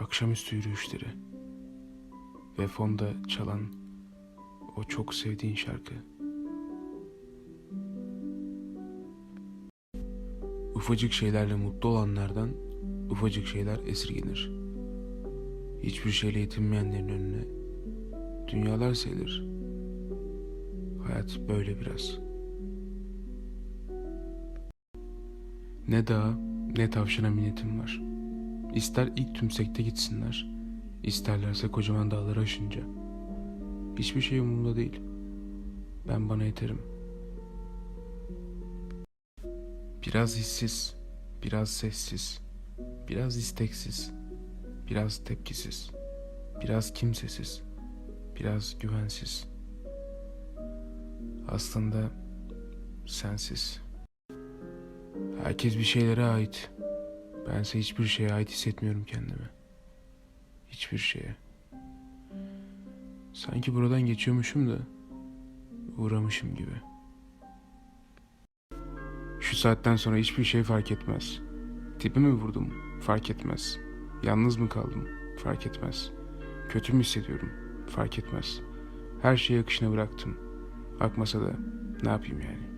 akşamüstü yürüyüşleri ve fonda çalan o çok sevdiğin şarkı. Ufacık şeylerle mutlu olanlardan ufacık şeyler esirgenir. Hiçbir şeyle yetinmeyenlerin önüne dünyalar selir. Hayat böyle biraz. Ne dağa ne tavşana minnetim var. İster ilk tümsekte gitsinler, isterlerse kocaman dağları aşınca. Hiçbir şey umurumda değil. Ben bana yeterim. Biraz hissiz, biraz sessiz, biraz isteksiz, biraz tepkisiz, biraz kimsesiz, biraz güvensiz. Aslında sensiz. Herkes bir şeylere ait. Bense hiçbir şeye ait hissetmiyorum kendimi. Hiçbir şeye. Sanki buradan geçiyormuşum da uğramışım gibi. Şu saatten sonra hiçbir şey fark etmez. Tipi mi vurdum? Fark etmez. Yalnız mı kaldım? Fark etmez. Kötü mü hissediyorum? Fark etmez. Her şeyi akışına bıraktım. Akmasa da ne yapayım yani?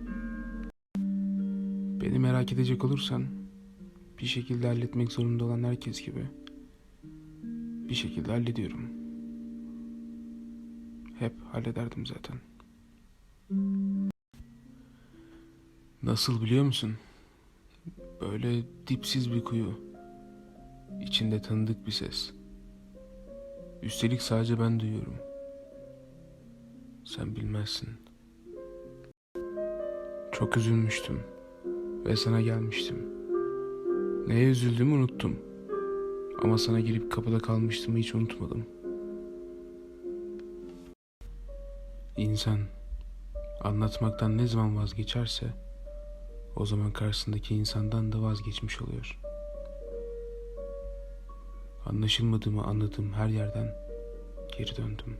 Beni merak edecek olursan bir şekilde halletmek zorunda olan herkes gibi bir şekilde hallediyorum. Hep hallederdim zaten. Nasıl biliyor musun? Böyle dipsiz bir kuyu. İçinde tanıdık bir ses. Üstelik sadece ben duyuyorum. Sen bilmezsin. Çok üzülmüştüm ve sana gelmiştim. Neye üzüldüğümü unuttum. Ama sana gelip kapıda kalmıştımı hiç unutmadım. İnsan anlatmaktan ne zaman vazgeçerse o zaman karşısındaki insandan da vazgeçmiş oluyor. Anlaşılmadığımı anladığım her yerden geri döndüm.